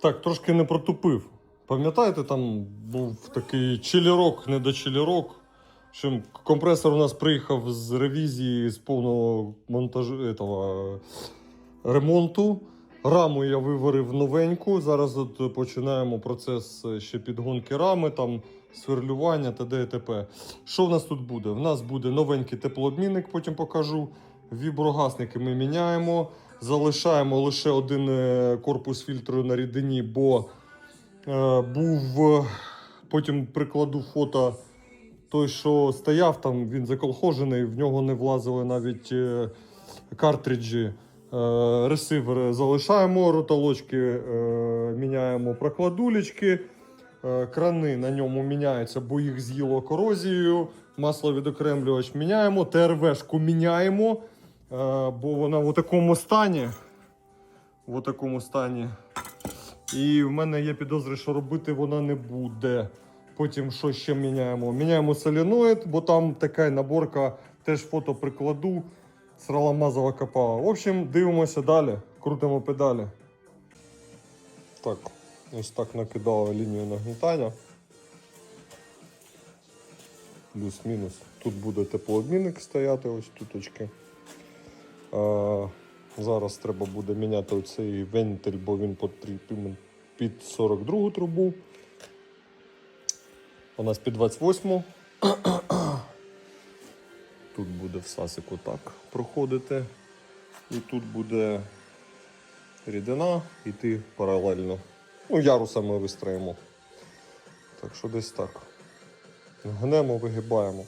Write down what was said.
Так, трошки не протупив. Пам'ятаєте, там був такий чилірок, не до чилірок. В компресор у нас приїхав з ревізії з повного монтажу этого, ремонту. Раму я виварив новеньку. Зараз от починаємо процес ще підгонки рами, там сверлювання т.д. і т.п. Що в нас тут буде? В нас буде новенький теплообмінник, потім покажу. Віброгасники ми міняємо. Залишаємо лише один е, корпус фільтру на рідині, бо е, був. е, Потім прикладу фото. Той, що стояв там, він заколхожений, в нього не влазили навіть е, картриджі. Е, ресивер залишаємо, ротолочки е, міняємо прокладулечки. Е, крани на ньому міняються, бо їх з'їло корозією. Масловідокремлювач міняємо, ТРВшку міняємо, бо вона в такому стані. В такому стані. І в мене є підозри, що робити вона не буде. Потім що ще міняємо? Міняємо соленоїд, бо там така наборка, теж фото прикладу. Срала мазала копала. В общем, дивимося далі, крутимо педалі. Так, ось так накидала лінію нагнітання. Плюс-мінус. Тут буде теплообмінник стояти, ось туточки. А, зараз треба буде міняти оцей вентиль, бо він потрібен під 42 трубу. У нас під 28. Тут буде всасику так проходити. І тут буде рідина йти паралельно. Ну, ярусами вистроїмо. Так що десь так. Гнемо, вигибаємо.